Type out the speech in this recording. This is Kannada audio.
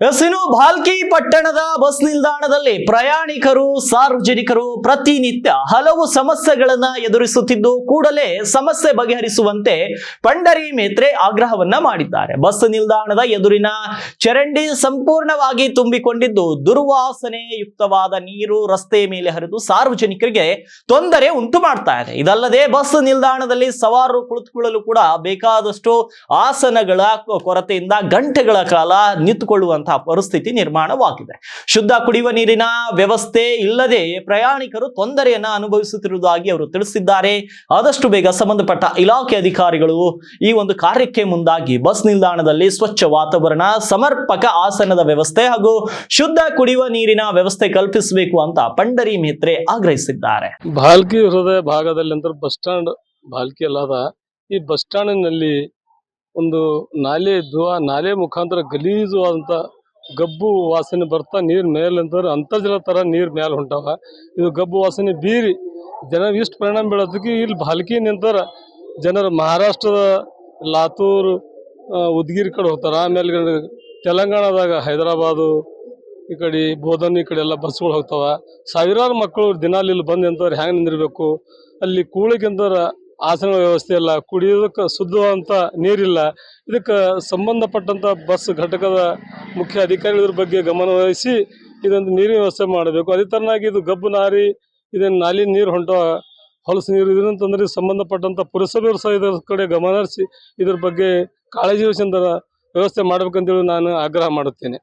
ಎಸ್ ಭಾಲ್ಕಿ ಪಟ್ಟಣದ ಬಸ್ ನಿಲ್ದಾಣದಲ್ಲಿ ಪ್ರಯಾಣಿಕರು, ಸಾರ್ವಜನಿಕರು ಪ್ರತಿನಿತ್ಯ ಹಲವು ಸಮಸ್ಯೆಗಳನ್ನ ಎದುರಿಸುತ್ತಿದ್ದು ಕೂಡಲೇ ಸಮಸ್ಯೆ ಬಗೆಹರಿಸುವಂತೆ ಪಂಡರಿ ಮೇತ್ರೆ ಆಗ್ರಹವನ್ನ ಮಾಡಿದ್ದಾರೆ. ಬಸ್ ನಿಲ್ದಾಣದ ಎದುರಿನ ಚರಂಡಿ ಸಂಪೂರ್ಣವಾಗಿ ತುಂಬಿಕೊಂಡಿದ್ದು ದುರ್ವಾಸನೆ ಯುಕ್ತವಾದ ನೀರು ರಸ್ತೆ ಮೇಲೆ ಹರಿದು ಸಾರ್ವಜನಿಕರಿಗೆ ತೊಂದರೆ ಉಂಟು ಮಾಡ್ತಾ ಇದೆ. ಇದಲ್ಲದೆ ಬಸ್ ನಿಲ್ದಾಣದಲ್ಲಿ ಸವಾರರು ಕುಳಿತುಕೊಳ್ಳಲು ಕೂಡ ಬೇಕಾದಷ್ಟು ಆಸನಗಳ ಕೊರತೆಯಿಂದ ಗಂಟೆಗಳ ಕಾಲ ನಿಂತುಕೊಳ್ಳುವಂತಹ ಪರಿಸ್ಥಿತಿ ನಿರ್ಮಾಣವಾಗಿದೆ. ಶುದ್ಧ ಕುಡಿಯುವ ನೀರಿನ ವ್ಯವಸ್ಥೆ ಇಲ್ಲದೆ ಪ್ರಯಾಣಿಕರು ತೊಂದರೆಯನ್ನ ಅನುಭವಿಸುತ್ತಿರುವುದಾಗಿ ಅವರು ತಿಳಿಸಿದ್ದಾರೆ. ಆದಷ್ಟು ಬೇಗ ಸಂಬಂಧಪಟ್ಟ ಇಲಾಖೆ ಅಧಿಕಾರಿಗಳು ಈ ಒಂದು ಕಾರ್ಯಕ್ಕೆ ಮುಂದಾಗಿ ಬಸ್ ನಿಲ್ದಾಣದಲ್ಲಿ ಸ್ವಚ್ಛ ವಾತಾವರಣ, ಸಮರ್ಪಕ ಆಸನದ ವ್ಯವಸ್ಥೆ ಹಾಗೂ ಶುದ್ಧ ಕುಡಿಯುವ ನೀರಿನ ವ್ಯವಸ್ಥೆ ಕಲ್ಪಿಸಬೇಕು ಅಂತ ಪಂಡರಿ ಮೇತ್ರೆ ಆಗ್ರಹಿಸಿದ್ದಾರೆ. ಭಾಲ್ಕಿ ಹೃದಯ ಭಾಗದಲ್ಲಿ ಅಂದ್ರೆ ಬಸ್ ಸ್ಟ್ಯಾಂಡ್ ಭಾಲ್ಕಿ ಅಲ್ಲದ ಈ ಬಸ್ ಸ್ಟ್ಯಾಂಡಿನಲ್ಲಿ ಒಂದು ನಾಲೆ ಇದ್ದು ಆ ನಾಲೆ ಮುಖಾಂತರ ಗಲೀಜು ಆದಂತ ಗಬ್ಬು ವಾಸನೆ ಬರ್ತಾ ನೀರು ಮೇಲೆ ಅಂತಂದ್ರೆ ಅಂತರ್ಜಲ ತರ ನೀರು ಮೇಲೆ ಹೊಂಟಾವ. ಇದು ಗಬ್ಬು ವಾಸನೆ ಬೀರಿ ಜನ ಇಷ್ಟು ಪರಿಣಾಮ ಬೀಳೋದಕ್ಕೆ ಇಲ್ಲಿ ಬಾಲ್ಕಿ ನಿಂತಾರ ಜನರು ಮಹಾರಾಷ್ಟ್ರದ ಲಾತೂರು ಉದ್ಗಿರಿ ಕಡೆ ಹೋಗ್ತಾರೆ. ಆಮೇಲೆ ತೆಲಂಗಾಣದಾಗ ಹೈದರಾಬಾದು, ಈ ಕಡೆ ಬೋಧನ್ ಈ ಕಡೆ ಎಲ್ಲ ಬಸ್ಗಳು ಹೋಗ್ತಾವ. ಸಾವಿರಾರು ಮಕ್ಕಳು ದಿನಾಲಿ ಇಲ್ಲಿ ಬಂದು ನಿಂತವ್ರು ಹೆಂಗೆ ನಿಂದಿರಬೇಕು? ಅಲ್ಲಿ ಕೂಳಿಗೆಂದರ ಆಸನ ವ್ಯವಸ್ಥೆ ಇಲ್ಲ, ಕುಡಿಯೋದಕ್ಕೆ ಶುದ್ಧವಾದಂಥ ನೀರಿಲ್ಲ. ಇದಕ್ಕೆ ಸಂಬಂಧಪಟ್ಟಂಥ ಬಸ್ ಘಟಕದ ಮುಖ್ಯ ಅಧಿಕಾರಿಗಳ ಬಗ್ಗೆ ಗಮನವಹಿಸಿ ಇದೊಂದು ನೀರಿನ ವ್ಯವಸ್ಥೆ ಮಾಡಬೇಕು. ಅದೇ ಥರನಾಗಿ ಇದು ಗಬ್ಬು ನಾರಿ, ಇದನ್ನು ನಾಲಿ ನೀರು ಹೊಂಟ ಹೊಲಸು ನೀರು ಇದನ್ನಂತಂದ್ರೆ ಸಂಬಂಧಪಟ್ಟಂಥ ಪುರಸಭೆಯವರು ಸಹ ಇದರ ಕಡೆ ಗಮನ ಹರಿಸಿ ಇದ್ರ ಬಗ್ಗೆ ಕಾಳಜಿ ವಹಿಸಿದ ವ್ಯವಸ್ಥೆ ಮಾಡ್ಬೇಕಂತೇಳಿ ನಾನು ಆಗ್ರಹ ಮಾಡುತ್ತೇನೆ.